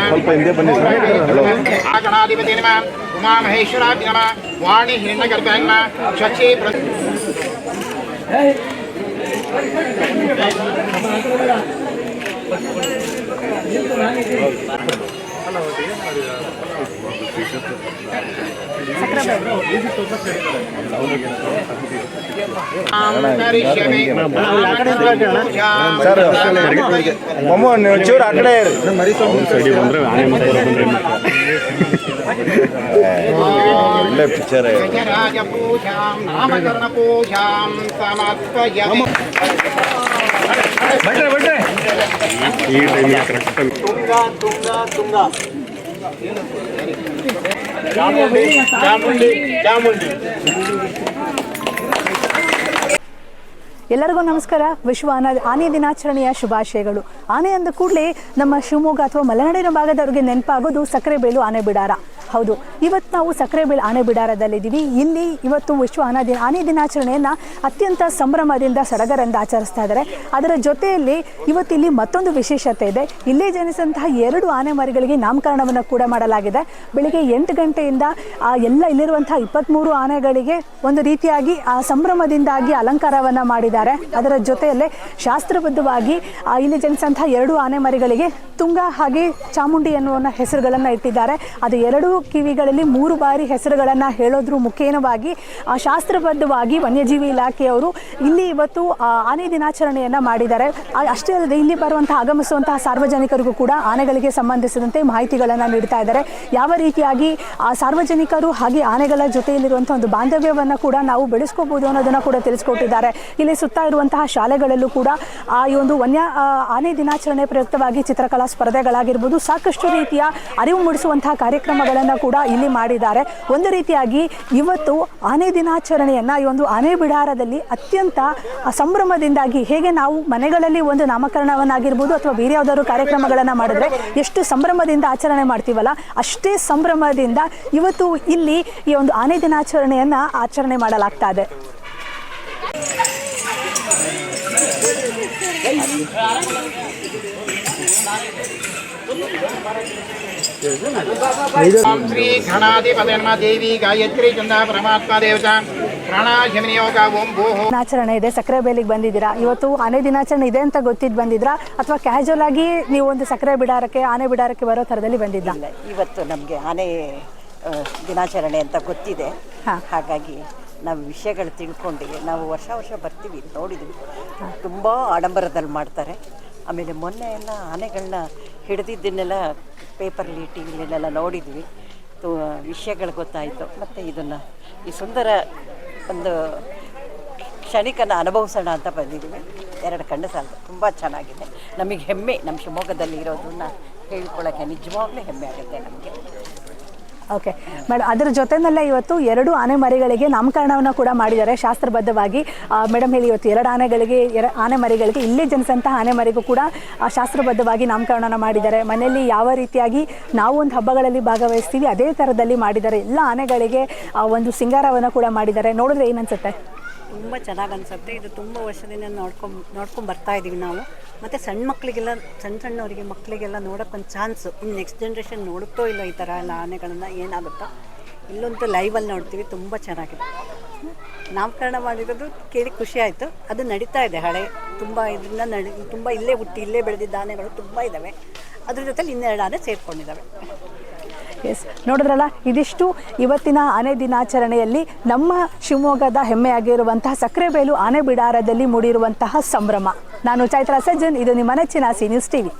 ಸ್ವಲ್ಪ ಹಿಂದೆ ಬನ್ನಿ ಹಲೋ ಗಣಾಧಿಪತಿ ನಮ. ಉಮಾ ಮಹೇಶ್ವರಾಭಿ ನಮ ವಾಣಿ ಹಿರಣ್ಯಗರ್ಭ ನಮ ಶಚಿ ಪ್ರ ಅಂತರಿಷ್ಯಮಿ ಸರ್ ಮಮ್ಮ ನೀವು ಚೂರು ಆ ಕಡೆ ಇರಿ. ಒಳ್ಳೆ ಪಿಕ್ಚರ್ ಗಜರಾಜ ಪೂಜಾಂ ನಾಮಕರಣ ಪೂಜಾಂ ಸಮರ್ಪಯಾಮಿ ಎಲ್ಲರಿಗೂ ನಮಸ್ಕಾರ. ವಿಶ್ವ ಆನ ಆನೆ ದಿನಾಚರಣೆಯ ಶುಭಾಶಯಗಳು. ಆನೆ ಅಂದ ಕೂಡಲೇ ನಮ್ಮ ಶಿವಮೊಗ್ಗ ಅಥವಾ ಮಲೆನಾಡಿನ ಭಾಗದವರಿಗೆ ನೆನಪಾಗೋದು ಸಕ್ಕರೆ ಬೇಲು, ಆನೆ ಬಿಡಾರ. ಹೌದು. ಇವತ್ತು ನಾವು ಸಕ್ಕರೆಬೇಲು ಆನೆ ಬಿಡಾರದಲ್ಲಿದ್ದೀವಿ. ಇಲ್ಲಿ ಇವತ್ತು ವಿಶ್ವ ಆನೆ ದಿನ ಆನೆ ದಿನಾಚರಣೆಯನ್ನು ಅತ್ಯಂತ ಸಂಭ್ರಮದಿಂದ ಸಡಗರದಿಂದ ಆಚರಿಸ್ತಾ ಇದ್ದಾರೆ. ಅದರ ಜೊತೆಯಲ್ಲಿ ಇವತ್ತಿಲ್ಲಿ ಮತ್ತೊಂದು ವಿಶೇಷತೆ ಇದೆ. ಇಲ್ಲೇ ಜನಿಸಿದಂತಹ ಎರಡು ಆನೆ ಮರಿಗಳಿಗೆ ನಾಮಕರಣವನ್ನು ಕೂಡ ಮಾಡಲಾಗಿದೆ. ಬೆಳಿಗ್ಗೆ ಎಂಟು ಗಂಟೆಯಿಂದ, ಆ, ಎಲ್ಲ ಇಲ್ಲಿರುವಂತಹ ಇಪ್ಪತ್ತ್ಮೂರು ಆನೆಗಳಿಗೆ ಒಂದು ರೀತಿಯಾಗಿ, ಆ, ಸಂಭ್ರಮದಿಂದಾಗಿ ಅಲಂಕಾರವನ್ನು ಮಾಡಿದ್ದಾರೆ. ಅದರ ಜೊತೆಯಲ್ಲೇ ಶಾಸ್ತ್ರಬದ್ಧವಾಗಿ ಇಲ್ಲಿ ಜನಿಸಿದಂತಹ ಎರಡು ಆನೆ ಮರಿಗಳಿಗೆ ತುಂಗ ಹಾಗೆ ಚಾಮುಂಡಿ ಎನ್ನುವ ಹೆಸರುಗಳನ್ನು ಇಟ್ಟಿದ್ದಾರೆ. ಅದು ಎರಡು ಕಿವಿಗಳಲ್ಲಿ ಮೂರು ಬಾರಿ ಹೆಸರುಗಳನ್ನು ಹೇಳೋದ್ರ ಮುಖೇನವಾಗಿ ಶಾಸ್ತ್ರಬದ್ಧವಾಗಿ ವನ್ಯಜೀವಿ ಇಲಾಖೆಯವರು ಇಲ್ಲಿ ಇವತ್ತು ಆನೆ ದಿನಾಚರಣೆಯನ್ನು ಮಾಡಿದ್ದಾರೆ. ಅಷ್ಟೇ ಅಲ್ಲದೆ ಇಲ್ಲಿ ಬರುವಂತಹ ಆಗಮಿಸುವಂತಹ ಸಾರ್ವಜನಿಕರಿಗೂ ಕೂಡ ಆನೆಗಳಿಗೆ ಸಂಬಂಧಿಸಿದಂತೆ ಮಾಹಿತಿಗಳನ್ನು ನೀಡ್ತಾ ಇದ್ದಾರೆ. ಯಾವ ರೀತಿಯಾಗಿ ಸಾರ್ವಜನಿಕರು ಹಾಗೆ ಆನೆಗಳ ಜೊತೆಯಲ್ಲಿರುವಂತಹ ಒಂದು ಬಾಂಧವ್ಯವನ್ನು ಕೂಡ ನಾವು ಬೆಳೆಸ್ಕೋಬಹುದು ಅನ್ನೋದನ್ನು ಕೂಡ ತಿಳಿಸ್ಕೊಟ್ಟಿದ್ದಾರೆ. ಇಲ್ಲಿ ಸುತ್ತ ಇರುವಂತಹ ಶಾಲೆಗಳಲ್ಲೂ ಕೂಡ, ಆ ಒಂದು ವನ್ಯ ಆನೆ ದಿನಾಚರಣೆ ಪ್ರಯುಕ್ತವಾಗಿ ಚಿತ್ರಕಲಾ ಸ್ಪರ್ಧೆಗಳಾಗಿರ್ಬೋದು, ಸಾಕಷ್ಟು ರೀತಿಯ ಅರಿವು ಮೂಡಿಸುವಂತಹ ಕಾರ್ಯಕ್ರಮಗಳನ್ನು ಕೂಡ ಇಲ್ಲಿ ಮಾಡಿದ್ದಾರೆ. ಒಂದು ರೀತಿಯಾಗಿ ಇವತ್ತು ಆನೆ ದಿನಾಚರಣೆಯನ್ನು ಈ ಒಂದು ಆನೆ ಬಿಡಾರದಲ್ಲಿ ಅತ್ಯಂತ ಸಂಭ್ರಮದಿಂದಾಗಿ ಹೇಗೆ ನಾವು ಮನೆಗಳಲ್ಲಿ ಒಂದು ನಾಮಕರಣವನ್ನಾಗಿರ್ಬೋದು ಅಥವಾ ಬೇರೆ ಯಾವುದಾದ್ರು ಕಾರ್ಯಕ್ರಮಗಳನ್ನು ಮಾಡಿದ್ರೆ ಎಷ್ಟು ಸಂಭ್ರಮದಿಂದ ಆಚರಣೆ ಮಾಡ್ತೀವಲ್ಲ, ಅಷ್ಟೇ ಸಂಭ್ರಮದಿಂದ ಇವತ್ತು ಇಲ್ಲಿ ಈ ಒಂದು ಆನೆ ದಿನಾಚರಣೆಯನ್ನು ಆಚರಣೆ ಮಾಡಲಾಗ್ತಾ ಇದೆ. ದೇವಿ ಗಾಯತ್ರಿ ಚಂದ ಪರಮಾತ್ಮ ದೇವತಾ ದಿನಾಚರಣೆ ಇದೆ. ಸಕ್ಕರೆ ಬೇಲಿಗೆ ಬಂದಿದ್ದೀರಾ? ಇವತ್ತು ಆನೆ ದಿನಾಚರಣೆ ಇದೆ ಅಂತ ಗೊತ್ತಿದ್ದು ಬಂದಿದ್ರಾ? ಅಥವಾ ಕ್ಯಾಶುವಲ್ ಆಗಿ ನೀವು ಒಂದು ಸಕ್ಕರೆ ಬಿಡಾರಕ್ಕೆ ಆನೆ ಬಿಡಾರಕ್ಕೆ ಬರೋ ಥರದಲ್ಲಿ ಬಂದಿದ್ದ ಇವತ್ತು ನಮಗೆ ಆನೆ ದಿನಾಚರಣೆ ಅಂತ ಗೊತ್ತಿದೆ. ಹಾ. ಹಾಗಾಗಿ ನಾವು ವಿಷಯಗಳು ತಿಳ್ಕೊಂಡಿವಿ ನಾವು ವರ್ಷ ವರ್ಷ ಬರ್ತೀವಿ, ನೋಡಿದ್ವಿ. ತುಂಬ ಆಡಂಬರದಲ್ಲಿ ಮಾಡ್ತಾರೆ. ಆಮೇಲೆ ಮೊನ್ನೆ ಎಲ್ಲ ಆನೆಗಳನ್ನ ಹಿಡಿದಿದ್ದನ್ನೆಲ್ಲ ಪೇಪರ್ಲಿ ಟಿ ವಿಲೆಲ್ಲ ನೋಡಿದ್ವಿ. ತು, ವಿಷಯಗಳು ಗೊತ್ತಾಯಿತು. ಮತ್ತು ಇದನ್ನು ಈ ಸುಂದರ ಒಂದು ಕ್ಷಣಿಕನ ಅನುಭವಿಸೋಣ ಅಂತ ಬಂದಿದ್ದೀವಿ. ಎರಡು ಕಣ್ಣು ಸಾಲದು. ತುಂಬ ಚೆನ್ನಾಗಿದೆ. ನಮಗೆ ಹೆಮ್ಮೆ, ನಮ್ಮ ಶಿವಮೊಗ್ಗದಲ್ಲಿ ಇರೋದನ್ನ ಹೇಳ್ಕೊಳ್ಳೋಕ್ಕೆ ನಿಜವಾಗ್ಲೂ ಹೆಮ್ಮೆ ಆಗುತ್ತೆ ನಮಗೆ. ಓಕೆ ಮೇಡಮ್ ಅದರ ಜೊತೆನಲ್ಲೇ ಇವತ್ತು ಎರಡು ಆನೆ ಮರಿಗಳಿಗೆ ನಾಮಕರಣವನ್ನು ಕೂಡ ಮಾಡಿದ್ದಾರೆ. ಶಾಸ್ತ್ರಬದ್ಧವಾಗಿ ಮೇಡಮ್ ಹೇಳಿ ಇವತ್ತು ಎರಡು ಆನೆಗಳಿಗೆ, ಎರ, ಆನೆ ಮರಿಗಳಿಗೆ, ಇಲ್ಲೇ ಜನಿಸಂತಹ ಆನೆ ಮರಿಗೂ ಕೂಡ ಶಾಸ್ತ್ರಬದ್ಧವಾಗಿ ನಾಮಕರಣನ ಮಾಡಿದ್ದಾರೆ. ಮನೆಯಲ್ಲಿ ಯಾವ ರೀತಿಯಾಗಿ ನಾವು ಒಂದು ಹಬ್ಬಗಳಲ್ಲಿ ಭಾಗವಹಿಸ್ತೀವಿ, ಅದೇ ಥರದಲ್ಲಿ ಮಾಡಿದ್ದಾರೆ. ಎಲ್ಲ ಆನೆಗಳಿಗೆ ಒಂದು ಸಿಂಗಾರವನ್ನು ಕೂಡ ಮಾಡಿದ್ದಾರೆ. ನೋಡಿದ್ರೆ ಏನನ್ಸುತ್ತೆ ತುಂಬ ಚೆನ್ನಾಗಿ ಅನಿಸುತ್ತೆ. ಇದು ತುಂಬ ವರ್ಷದಿಂದ ನೋಡ್ಕೊಂಡು ನೋಡ್ಕೊಂಡು ಬರ್ತಾ ಇದ್ದೀವಿ ನಾವು. ಮತ್ತು ಸಣ್ಣ ಮಕ್ಕಳಿಗೆಲ್ಲ ಸಣ್ಣ ಸಣ್ಣವರಿಗೆ ಮಕ್ಕಳಿಗೆಲ್ಲ ನೋಡೋಕ್ಕೊಂದು ಚಾನ್ಸು ಇನ್ನು ನೆಕ್ಸ್ಟ್ ಜನ್ರೇಷನ್ ನೋಡುತ್ತೋ ಇಲ್ಲ ಈ ಥರ ಎಲ್ಲ ಆನೆಗಳನ್ನು ಏನಾಗುತ್ತೋ. ಇಲ್ಲೊಂದು ಲೈವಲ್ಲಿ ನೋಡ್ತೀವಿ, ತುಂಬ ಚೆನ್ನಾಗಿದೆ. ನಾಮಕರಣ ಮಾಡಿರೋದು ಕೇಳಿ ಖುಷಿ ಆಯಿತು. ಅದು ನಡೀತಾ ಇದೆ, ಹಳೆ. ತುಂಬ ಇದರಿಂದ ನಡಿ, ತುಂಬ ಇಲ್ಲೇ ಹುಟ್ಟಿ, ಇಲ್ಲೇ ಬೆಳೆದಿದ್ದ ಆನೆಗಳು ತುಂಬ ಇದ್ದಾವೆ ಅದ್ರ ಜೊತೆಲಿ ಇನ್ನೆರಡು ಆನೆ ಸೇರಿಕೊಂಡಿದ್ದಾವೆ ಎಸ್ ನೋಡಿದ್ರಲ್ಲ, ಇದಿಷ್ಟು ಇವತ್ತಿನ ಆನೆ ದಿನಾಚರಣೆಯಲ್ಲಿ ನಮ್ಮ ಶಿವಮೊಗ್ಗದ ಹೆಮ್ಮೆಯಾಗಿರುವಂತಹ ಸಕ್ಕರೆಬೇಲು ಆನೆ ಬಿಡಾರದಲ್ಲಿ ಮೂಡಿರುವಂತಹ ಸಂಭ್ರಮ. ನಾನು ಚೈತ್ರ ಸಜ್ಜನ್ ಇದು ನಿಮ್ಮ ನೆಚ್ಚಿನ ಸಿ ನ್ಯೂಸ್ ಟಿವಿ.